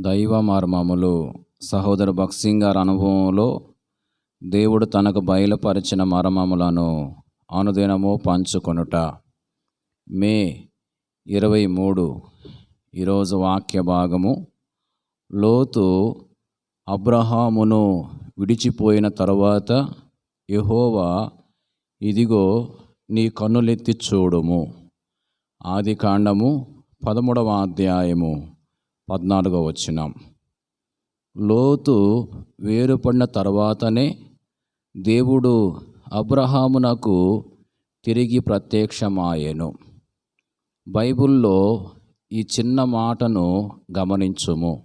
దైవ మర్మములు. సహోదరు భక్సింగ్ గారి అనుభవంలో దేవుడు తనకు బయలుపరిచిన మర్మములను అనుదినము పంచుకొనుట. మే ఇరవై మూడు ఈరోజు వాక్య భాగము. లోతు అబ్రహామును విడిచిపోయిన తరువాత యహోవా ఇదిగో నీ కన్నులెత్తి చూడుము. ఆది కాండము పదమూడవ అధ్యాయము. పద్నాలుగో వచ్చినాం లోతు వేరుపడిన తర్వాతనే దేవుడు అబ్రహామునకు తిరిగి ప్రత్యక్షమాయెను. బైబిల్లో ఈ చిన్న మాటను గమనించుము.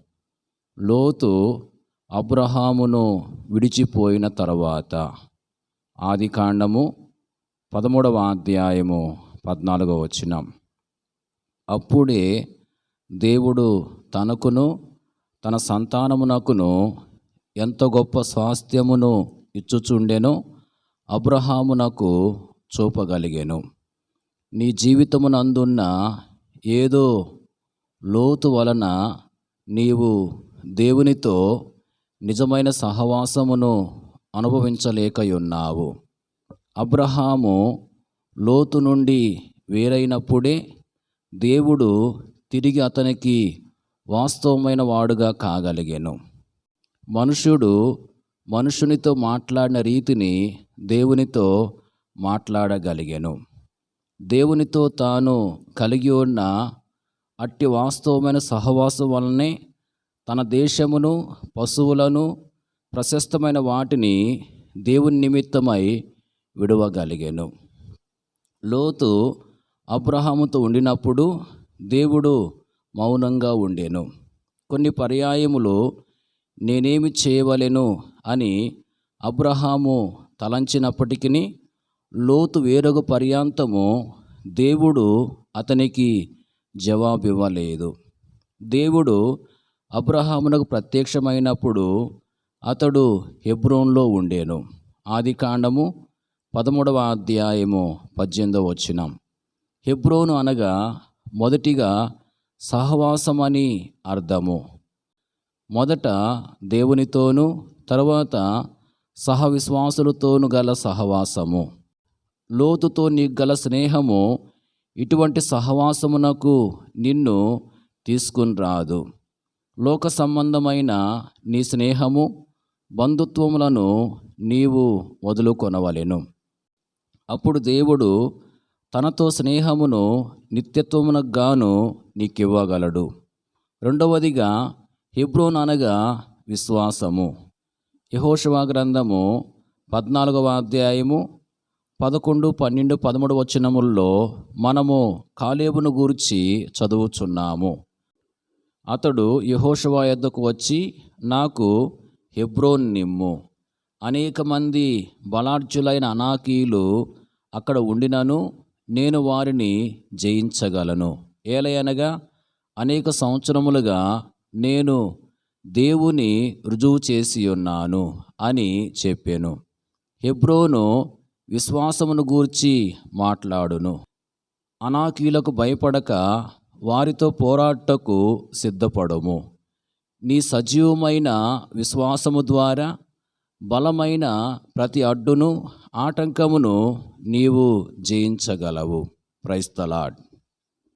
లోతు అబ్రహామును విడిచిపోయిన తర్వాత. ఆది కాండము పదమూడవ అధ్యాయము పద్నాలుగో వచ్చినాం అప్పుడే దేవుడు తనకును తన సంతానమునకును ఎంత గొప్ప స్వాస్థ్యమును ఇచ్చుచుండెనో అబ్రహామునకు చూపగలిగాను. నీ జీవితమునందున్న ఏదో లోతు వలన నీవు దేవునితో నిజమైన సహవాసమును అనుభవించలేకయున్నావు. అబ్రహాము లోతు నుండి వేరైనప్పుడే దేవుడు తిరిగి అతనికి వాస్తవమైన వాడుగా కాగలిగాను. మనుషుడు మనుషునితో మాట్లాడిన రీతిని దేవునితో మాట్లాడగలిగాను. దేవునితో తాను కలిగి ఉన్న అట్టి వాస్తవమైన సహవాసం వలనే తన దేశమును పశువులను ప్రశస్తమైన వాటిని దేవుని నిమిత్తమై విడవగలిగాను. లోతు అబ్రహాముతో ఉండినప్పుడు దేవుడు మౌనంగా ఉండెను. కొన్ని పర్యాయములు నేనేమి చేయవలెను అని అబ్రహాము తలంచినప్పటికీ లోతు వేరొక పర్యాంతము దేవుడు అతనికి జవాబివ్వలేదు. దేవుడు అబ్రహామునకు ప్రత్యక్షమైనప్పుడు అతడు హెబ్రోన్లో ఉండేను. ఆది కాండము పదమూడవ అధ్యాయము పద్దెనిమిదవ వచ్చినాం హెబ్రోను అనగా మొదటిగా సహవాసం అని అర్థము. మొదట దేవునితోనూ తర్వాత సహవిశ్వాసులతోనూ గల సహవాసము. లోతుతో నీకు గల స్నేహము ఇటువంటి సహవాసమునకు నిన్ను తీసుకుని రాదు లోక సంబంధమైన నీ స్నేహము బంధుత్వములను నీవు వదులుకొనవలెను. అప్పుడు దేవుడు తనతో స్నేహమును నిత్యత్వమునకు గాను నీకివ్వగలడు. రెండవదిగా హెబ్రోన్ అనగా విశ్వాసము. యహోషవా గ్రంథము పద్నాలుగవ అధ్యాయము పదకొండు పన్నెండు పదమూడు వచనముల్లో మనము కాలేబును గూర్చి చదువుచున్నాము. అతడు యహోషవా యొద్దకు వచ్చి నాకు హెబ్రోన్ నిమ్ము. అనేక మంది బలార్జులైన అనాకీలు అక్కడ ఉండినను నేను వారిని జయించగలను. ఏలయనగా అనేక సంవత్సరములుగా నేను దేవుని రుజువు చేసి ఉన్నాను అని చెప్పాను. హెబ్రోను విశ్వాసమును గూర్చి మాట్లాడును. అనాకీలకు భయపడక వారితో పోరాటకు సిద్ధపడము. నీ సజీవమైన విశ్వాసము ద్వారా బలమైన ప్రతి అడ్డును ఆటంకమును నీవు జయించగలవు. ప్రైస్తలాడ్